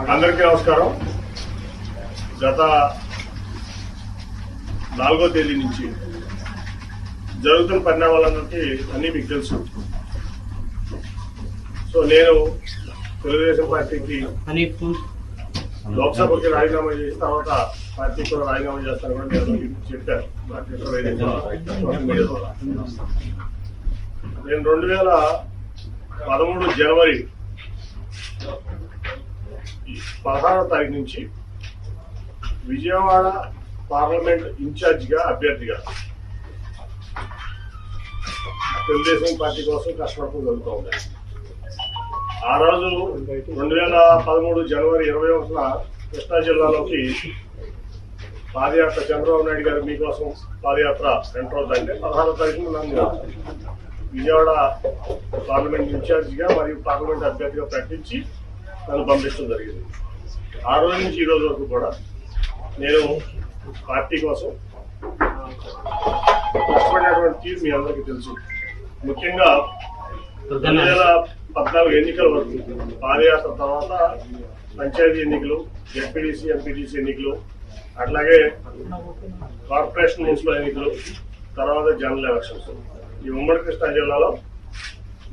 అందరికీ నమస్కారం. గత నాలుగో తేదీ నుంచి జరుగుతున్న పరిణామాలందరికీ అన్నీ మీకు తెలుసు. సో నేను తెలుగుదేశం పార్టీకి లోక్సభకి రాజీనామా చేసిన తర్వాత పార్టీకి కూడా రాజీనామా చేస్తాను నేను చెప్పాను. నేను రెండు వేల పదమూడు జనవరి పదహారో తారీఖు నుంచి విజయవాడ పార్లమెంట్ ఇన్ఛార్జిగా అభ్యర్థిగా తెలుగుదేశం పార్టీ కోసం కష్టపడుతూ జరుగుతూ ఉంది. ఆ రోజు రెండు వేల పదమూడు జనవరి ఇరవై ఒకటిన కృష్ణా జిల్లాలోకి పాదయాత్ర చంద్రబాబు నాయుడు గారు మీకోసం పాదయాత్ర ఎంటర్ అవుతాయంటే పదహారో తారీఖున నన్ను విజయవాడ పార్లమెంట్ ఇన్ఛార్జిగా మరియు పార్లమెంట్ అభ్యర్థిగా ప్రకటించి నన్ను పంపించడం జరిగింది. ఆ రోజు నుంచి ఈ రోజు వరకు కూడా నేను పార్టీ కోసం కష్టపడినటువంటి తీరు మీ అందరికీ తెలుసు. ముఖ్యంగా రెండు వేల పద్నాలుగు ఎన్నికల వరకు పాదయాత్ర తర్వాత పంచాయతీ ఎన్నికలు జెడ్పీటీసీ ఎంపీటీసీ ఎన్నికలు అట్లాగే కార్పొరేషన్ మున్సిపల్ ఎన్నికలు తర్వాత జనరల్ ఎలక్షన్స్. ఈ ఉమ్మడి కృష్ణా జిల్లాలో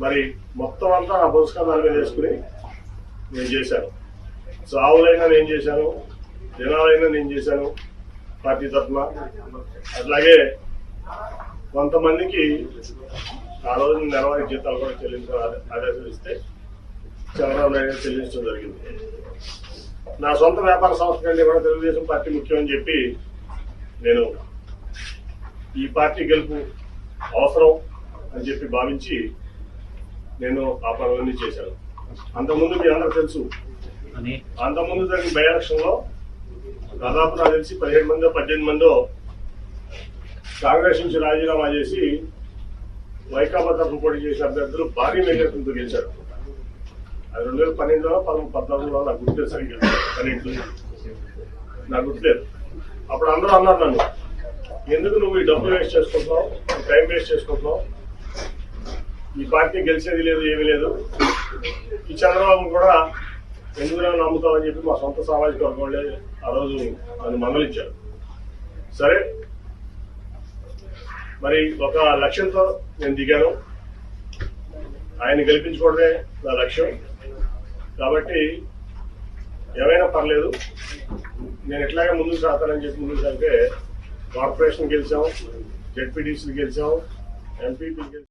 మరి మొత్తం అంతా నా పుస్తకాల మీద వేసుకుని నేను చేశాను. సావులైనా నేను చేశాను జనాలైనా నేను చేశాను పార్టీ తరఫున. అట్లాగే కొంతమందికి ఆ రోజు నెలవారీ జీతాలు కూడా చెల్లించాలని ఆదేశాలు ఇస్తే చంద్రబాబు నాయుడు చెల్లించడం జరిగింది. నా సొంత వ్యాపార సంస్థ కంటే కూడా తెలుగుదేశం పార్టీ ముఖ్యమని చెప్పి నేను ఈ పార్టీ గెలుపు అవసరం అని చెప్పి భావించి నేను ఆ పనులన్నీ చేశాను. అంతకుముందు మీ అందరూ తెలుసు. అంతకుముందు జరిగిన బై ఎలక్షన్లో దాదాపు నాకు తెలిసి పదిహేడు మందో పద్దెనిమిది మందో కాంగ్రెస్ నుంచి రాజీనామా చేసి వైకాపా తరఫున పోటీ చేసిన అభ్యర్థులు భారీ మెజార్టీతో గెలిచారు. అది రెండు వేల పన్నెండులో పదమూడు పద్నాలుగులో నాకు గుర్తు సరిగ్గా. పన్నెండు. నాకు గుర్తులేదు అప్పుడు అందరూ అన్నారు నన్ను ఎందుకు నువ్వు ఈ డబ్బులు వేస్ట్ చేసుకుంటున్నావు? టైం వేస్ట్ చేసుకుంటున్నావు? ఈ పార్టీ గెలిచేది లేదు ఏమీ లేదు. ఈ చంద్రబాబు కూడా ఎందుకు నమ్ముతామని చెప్పి మా సొంత సామాజిక వర్గం వాళ్ళే ఆ రోజు నన్ను మందలించారు. సరే మరి ఒక లక్ష్యంతో నేను దిగాను. ఆయన గెలిపించుకోవడమే నా లక్ష్యం. కాబట్టి ఏమైనా పర్లేదు. నేను ఎట్లాగే ముందుకు సాగుతానని చెప్పి ముందుకు సాగితే కార్పొరేషన్ గెలిచాం జెడ్పీటీసీ గెలిచాం ఎంపీపీ గెలిచాం.